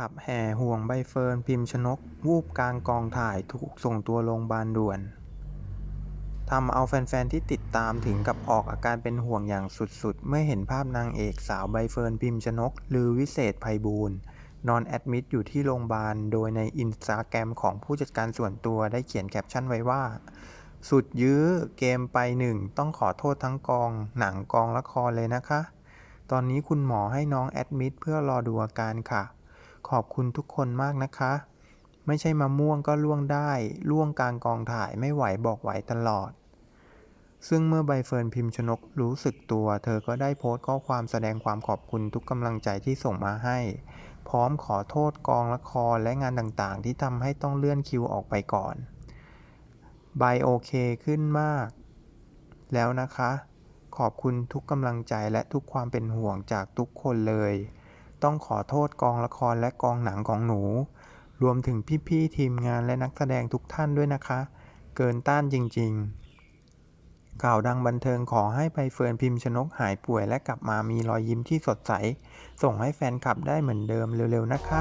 ขับแห่ห่วงใบเฟิร์นพิมพ์ชนก วูบกลางกองถ่ายถูกส่งตัวโรงพยาบาลด่วนทำเอาแฟนๆ ที่ติดตามถึงกับออกอาการเป็นห่วงอย่างสุดๆ เมื่อเห็นภาพนางเอกสาวใบเฟิร์นพิมพ์ชนก ลือวิเศษไพบูลย์นอนแอดมิดอยู่ที่โรงพยาบาล โดยในอินสตาแกรมของผู้จัดการส่วนตัวได้เขียนแคปชั่นไว้ว่า สุดยื้อเกมไปหนึ่งต้องขอโทษทั้งกอง หนังกองละครเลยนะคะ ตอนนี้คุณหมอให้น้องแอดมิดเพื่อรอดูอาการค่ะ ขอบคุณทุกคนมากนะคะ ไม่ใช่มะม่วงก็ล่วงได้ ล่วงกลางกองถ่ายไม่ไหวบอกไหวตลอด ซึ่งเมื่อใบเฟิร์นพิมพ์ชนกรู้สึกตัว เธอก็ได้โพสต์ข้อความแสดงความขอบคุณทุกกำลังใจที่ส่งมาให้ พร้อมขอโทษกองละครและงานต่างๆ ที่ทำให้ต้องเลื่อนคิวออกไปก่อนใบโอเคขึ้นมาก แล้วนะคะ ขอบคุณทุกกำลังใจและทุกความเป็นห่วงจากทุกคนเลย ต้องขอโทษกองละครและกองหนังของหนู รวมถึงพี่ๆทีมงานและนักแสดงทุกท่านด้วยนะคะ เกินต้านจริงๆ ข่าวดังบันเทิงขอให้ใบเฟิร์นพิมพ์ชนกหายป่วยและกลับมามีรอยยิ้มที่สดใส ส่งให้แฟนคลับได้เหมือนเดิมเร็วๆนะคะ